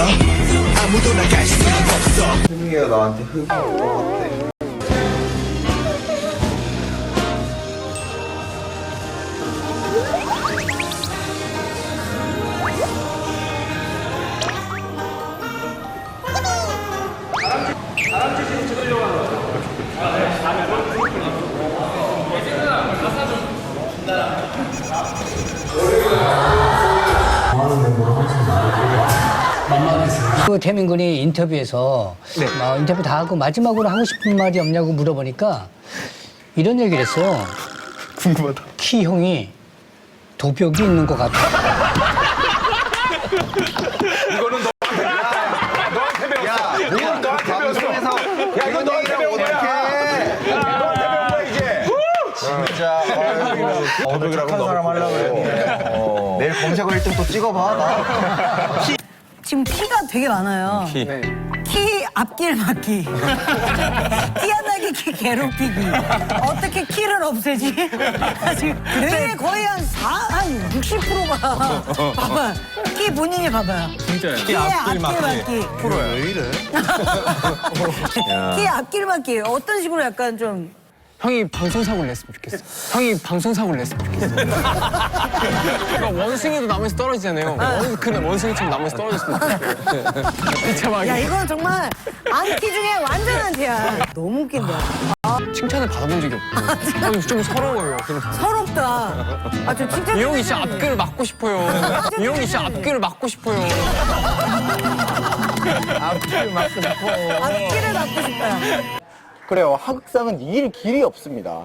없어 아무도 나갈 수 없어. 승희가 나한테 흑인 것 같대. 그 태민군이 인터뷰에서 어, 인터뷰 다 하고 마지막으로 하고 싶은 말이 없냐고 물어보니까 이런 얘기를 했어요. 궁금하다. 키 형이 도벽이 있는 것 같아. 야, 이건 너한테 방송에서 야, 이건 너한테 배운 거야. 너한테 배운 거야, 이제. 진짜. 아유, 착한 사람 하려고 그랬는데. 내일 검색어 1등 또 찍어봐, 나. 지금 키가 되게 많아요. 키, 앞길 막기. 티안 나게 키 괴롭히기. 어떻게 키를 없애지? 지금 뇌 거의 한 4, 한 60%가. 봐봐. 키 본인이 봐봐요. 진짜요? 키의 앞길 막기. 왜 이래? 키 앞길 막기. 어떤 식으로 약간 좀. 형이 방송사고를 냈으면 좋겠어. 형이 방송사고를 냈으면 좋겠어. 그러니까 원숭이도 나무에서 떨어지잖아요. 원, 근데 원숭이처럼 나무에서 떨어졌으면 좋겠어. 비참하게. 야, 이건 정말 안티 중에 완전한 티야. 너무 웃긴다. 칭찬을 받아본 적이 없고. 아, 좀 서러워요. 서럽다. 아, 좀 칭찬. 이 형이 진짜 앞길을 막고 싶어요. 이 형이 진짜 앞길을 막고 싶어요. 앞길을 막고 싶다. 그래요. 하극상은 이길 길이 없습니다.